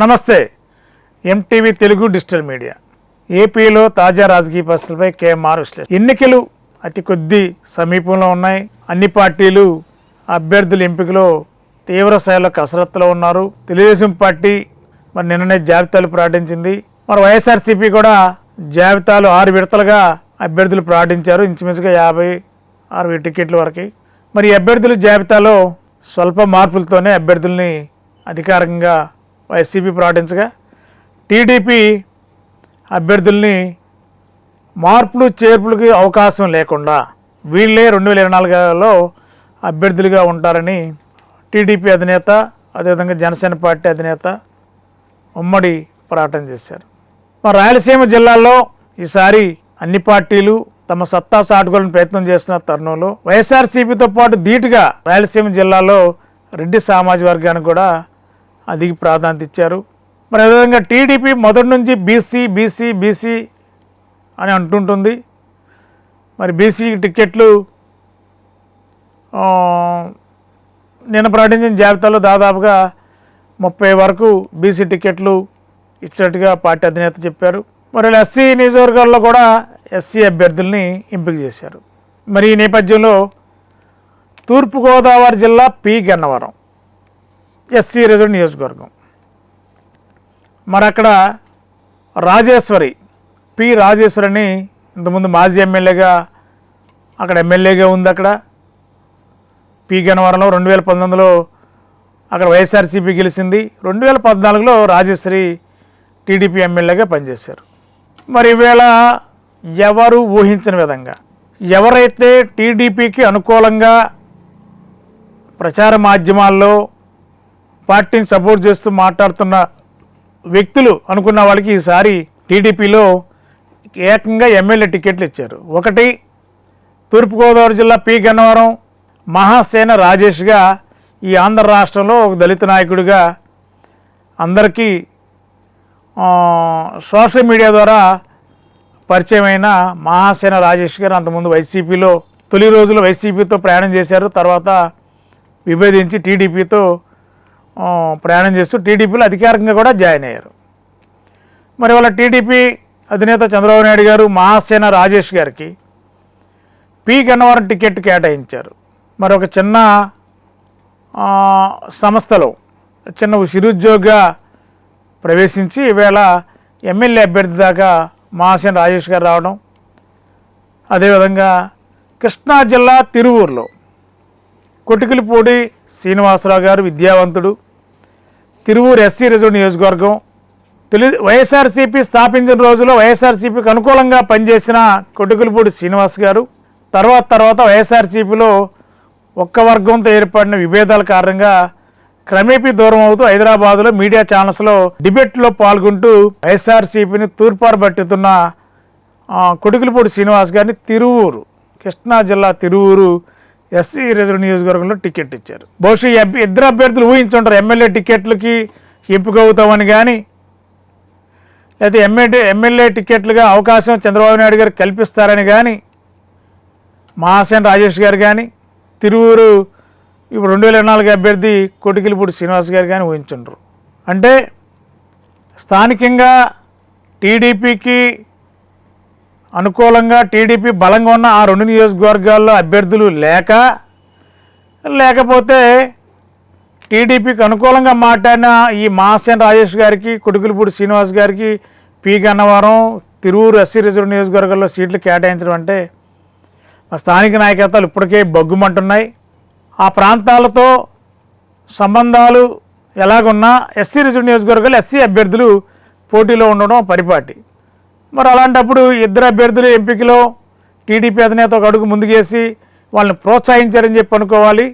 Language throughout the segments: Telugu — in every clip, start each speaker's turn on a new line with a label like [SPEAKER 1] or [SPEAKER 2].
[SPEAKER 1] నమస్తే. MTV Telugu digital media. ఏపీలో తాజా రాజకీయ పరిస్థితులపై కేఎంఆర్ విశ్లేషణ. ఎన్నికలు అతి కొద్ది సమీపంలో ఉన్నాయి. అన్ని పార్టీలు అభ్యర్థుల ఎంపికలో తీవ్ర స్థాయిలో కసరత్తులో ఉన్నారు. తెలుగుదేశం పార్టీ మరి నిన్ననే జాబితాలు ప్రకటించింది. మరి వైఎస్ఆర్సీపీ కూడా జాబితాలు ఆరు విడతలుగా అభ్యర్థులు ప్రకటించారు. ఇంచుమించుగా యాభై అరవై టికెట్ల వరకు. మరి అభ్యర్థుల జాబితాలో స్వల్ప మార్పులతోనే అభ్యర్థుల్ని అధికారికంగా వైసీపీ ప్రకటించగా టీడీపీ అభ్యర్థుల్ని మార్పులు చేర్పులకి అవకాశం లేకుండా వీళ్ళే రెండు వేల ఇరవై నాలుగులో అభ్యర్థులుగా ఉంటారని టీడీపీ అధినేత అదేవిధంగా జనసేన పార్టీ అధినేత ఉమ్మడి ప్రకటన చేశారు. మా రాయలసీమ జిల్లాలో ఈసారి అన్ని పార్టీలు తమ సత్తా చాటుకోవాలని ప్రయత్నం చేస్తున్న తరుణంలో వైఎస్ఆర్సీపీతో పాటు ధీటుగా రాయలసీమ జిల్లాలో రెడ్డి సామాజిక వర్గానికి కూడా అధిక ప్రాధాన్యత ఇచ్చారు. మరి అదేవిధంగా టీడీపీ మొదటి నుంచి బీసీ బీసీ బీసీ అని అంటుంటుంది. మరి బీసీ టికెట్లు నేను ప్రకటించిన జాబితాలో దాదాపుగా ముప్పై వరకు బీసీ టికెట్లు ఇచ్చినట్టుగా పార్టీ అధినేత చెప్పారు. మరి ఎస్సీ నియోజకవర్గాల్లో కూడా ఎస్సీ అభ్యర్థుల్ని ఎంపిక చేశారు. మరి ఈ నేపథ్యంలో తూర్పుగోదావరి జిల్లా పి గన్నవరం. ఎస్సీ రిజర్వ్ నియోజకవర్గం. మరి అక్కడ రాజేశ్వరి పి రాజేశ్వరిని ఇంతకుముందు మాజీ ఎమ్మెల్యేగా అక్కడ ఎమ్మెల్యేగా ఉంది అక్కడ. పి గన్నవరంలో రెండు వేల పంతొమ్మిదిలో అక్కడ వైఎస్ఆర్సీపీ గెలిచింది. రెండు వేల పద్నాలుగులో రాజేశ్వరి టీడీపీ ఎమ్మెల్యేగా పనిచేశారు. మరి ఈవేళ ఎవరు ఊహించిన విధంగా ఎవరైతే టీడీపీకి అనుకూలంగా ప్రచార మాధ్యమాల్లో పార్టీని సపోర్ట్ చేస్తూ మాట్లాడుతున్న వ్యక్తులు అనుకున్న వాళ్ళకి ఈసారి టీడీపీలో ఏకంగా ఎమ్మెల్యే టికెట్లు ఇచ్చారు. ఒకటి తూర్పుగోదావరి జిల్లా పి. గన్నవరం మహాసేన రాజేష్గా ఈ ఆంధ్ర రాష్ట్రంలో ఒక దళిత నాయకుడిగా అందరికీ సోషల్ మీడియా ద్వారా పరిచయమైన మహాసేన రాజేష్ గారు అంతకుముందు వైసీపీలో తొలి రోజులు వైసీపీతో ప్రయాణం చేశారు. తర్వాత విభేదించి టీడీపీతో ప్రయాణం చేస్తూ టీడీపీలో అధికారికంగా కూడా జాయిన్ అయ్యారు. మరి వాళ్ళ టీడీపీ అధినేత చంద్రబాబు నాయుడు గారు మహాసేన రాజేష్ గారికి పి గన్నవరం టికెట్ కేటాయించారు. మరి ఒక చిన్న సంస్థలో చిన్న చిరుద్యోగిగా ప్రవేశించి ఈవేళ ఎమ్మెల్యే అభ్యర్థి దాకా మహాసేన రాజేష్ గారు రావడం అదేవిధంగా కృష్ణా జిల్లా తిరువూరులో కొటికిలిపూడి శ్రీనివాసరావు గారు విద్యావంతుడు తిరువూరు ఎస్సీ రిజర్వ్ నియోజకవర్గం తెలు వైఎస్ఆర్సీపీ స్థాపించిన రోజులో వైఎస్ఆర్సీపీకి అనుకూలంగా పనిచేసిన కొటికిలిపూడి శ్రీనివాస్ గారు తర్వాత తర్వాత వైఎస్ఆర్సీపీలో ఒక్క వర్గంతో ఏర్పడిన విభేదాల కారణంగా క్రమేపీ దూరం అవుతూ హైదరాబాద్లో మీడియా ఛానల్స్లో డిబేట్లో పాల్గొంటూ వైఎస్ఆర్సీపీని తూర్పారు పట్టుతున్న కొడుకులపూడి శ్రీనివాస్ గారిని తిరువూరు కృష్ణా జిల్లా తిరువూరు ఎస్సీ రిజర్వ్ నియోజకవర్గంలో టికెట్ ఇచ్చారు. బహుశా ఇద్దరు అభ్యర్థులు ఊహించుంటారు ఎమ్మెల్యే టికెట్లకి ఎంపిక అవుతామని కానీ లేకపోతే ఎమ్మెల్యే ఎమ్మెల్యే టికెట్లుగా అవకాశం చంద్రబాబు నాయుడు గారు కల్పిస్తారని కానీ మహాసేన్ రాజేష్ గారు కానీ తిరువూరు ఇప్పుడు రెండు వేల ఇరవై నాలుగు అభ్యర్థి కోటికిలిపూడి శ్రీనివాస్ గారు కానీ ఊహించుండ్రు. అంటే స్థానికంగా టీడీపీకి అనుకూలంగా టీడీపీ బలంగా ఉన్న ఆ రెండు నియోజకవర్గాల్లో అభ్యర్థులు లేక లేకపోతే టీడీపీకి అనుకూలంగా మాట్లాడిన ఈ మాసేన్ రాజేష్ గారికి కొడుకులపూడి శ్రీనివాస్ గారికి P Gannavaram Tiruvuru SC reserve నియోజకవర్గాల్లో సీట్లు కేటాయించడం అంటే మా స్థానిక నాయకత్వాలు ఇప్పటికే బగ్గుమంటున్నాయి. ఆ ప్రాంతాలతో సంబంధాలు ఎలాగున్నా ఎస్సీ రిజర్వ్ నియోజకవర్గాలు ఎస్సీ అభ్యర్థులు పోటీలో ఉండడం పరిపాటి. మరి అలాంటప్పుడు ఇద్దరు అభ్యర్థులు ఎంపికలో టీడీపీ అధినేత ఒక అడుగు ముందుకేసి వాళ్ళని ప్రోత్సహించారని చెప్పి అనుకోవాలి.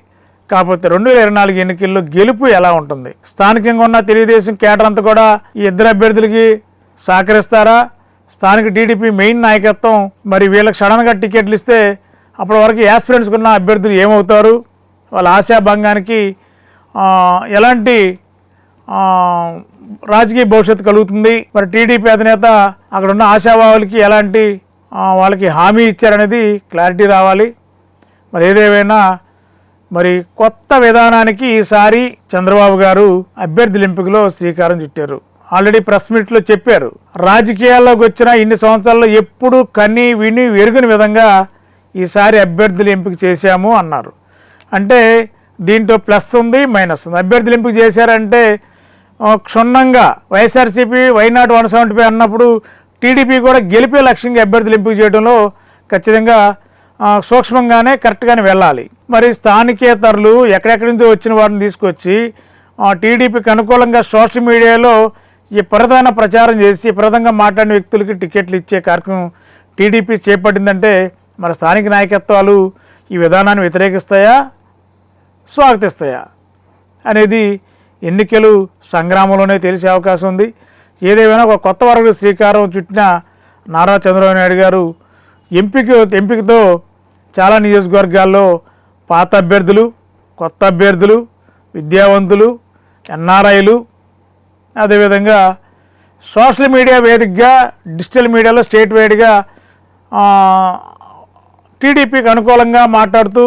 [SPEAKER 1] కాకపోతే రెండు వేల ఇరవై నాలుగు ఎన్నికల్లో గెలుపు ఎలా ఉంటుంది? స్థానికంగా ఉన్న తెలుగుదేశం కేటర్ అంతా కూడా ఈ ఇద్దరు అభ్యర్థులకి సహకరిస్తారా? స్థానిక టీడీపీ మెయిన్ నాయకత్వం మరి వీళ్ళకి సడన్గా టికెట్లు ఇస్తే అప్పటి వరకు యాస్పిరెంట్స్ ఉన్న అభ్యర్థులు ఏమవుతారు? వాళ్ళ ఆశాభంగానికి ఎలాంటి రాజకీయ భవిష్యత్తు కలుగుతుంది. మరి టీడీపీ అధినేత అక్కడ ఉన్న ఆశావాహులకి ఎలాంటి వాళ్ళకి హామీ ఇచ్చారనేది క్లారిటీ రావాలి. మరి ఏదేమైనా మరి కొత్త విధానానికి ఈసారి చంద్రబాబు గారు అభ్యర్థుల ఎంపికలో శ్రీకారం చుట్టారు. ఆల్రెడీ ప్రెస్ మీట్లో చెప్పారు. రాజకీయాల్లోకి వచ్చిన ఇన్ని సంవత్సరాల్లో ఎప్పుడు కని విని ఎరుగని విధంగా ఈసారి అభ్యర్థులు ఎంపిక చేశాము అన్నారు. అంటే దీంట్లో ప్లస్ ఉంది మైనస్ ఉంది. అభ్యర్థులు ఎంపిక చేశారంటే క్షుణ్ణంగా YSRCP why not one seventy five అన్నప్పుడు టీడీపీ కూడా గెలిపే లక్ష్యంగా అభ్యర్థులు ఎంపిక చేయడంలో ఖచ్చితంగా సూక్ష్మంగానే కరెక్ట్గానే వెళ్ళాలి. మరి స్థానికేతరులు ఎక్కడెక్కడి నుంచో వచ్చిన వారిని తీసుకొచ్చి టీడీపీకి అనుకూలంగా సోషల్ మీడియాలో ఈ ప్రధాన ప్రచారం చేసి ప్రధానంగా మాట్లాడిన వ్యక్తులకి టికెట్లు ఇచ్చే కార్యక్రమం టీడీపీ చేపట్టిందంటే మన స్థానిక నాయకత్వాలు ఈ విధానాన్ని వ్యతిరేకిస్తాయా? స్వాగతిస్తాయా? అనేది ఎన్నికలు సంగ్రామంలోనే తెలిసే అవకాశం ఉంది. ఏదేమైనా ఒక కొత్త వర్గ శ్రీకారం చుట్టిన నారా చంద్రబాబు నాయుడు గారు ఎంపిక ఎంపికతో చాలా నియోజకవర్గాల్లో పాత అభ్యర్థులు కొత్త అభ్యర్థులు విద్యావంతులు ఎన్ఆర్ఐలు అదేవిధంగా సోషల్ మీడియా వేదికగా డిజిటల్ మీడియాలో స్టేట్ వైడ్గా టీడీపీకి అనుకూలంగా మాట్లాడుతూ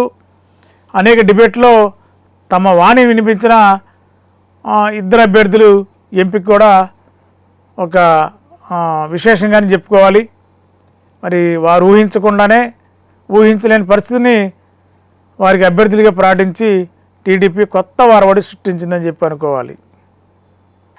[SPEAKER 1] అనేక డిబేట్లో తమ వాణి వినిపించిన ఇద్దరు అభ్యర్థులు ఎంపిక కూడా ఒక విశేషంగానే చెప్పుకోవాలి. మరి వారు ఊహించకుండానే ఊహించలేని పరిస్థితిని వారికి అభ్యర్థులుగా ప్రకటించి టీడీపీ కొత్త వారవడి సృష్టించిందని చెప్పి అనుకోవాలి.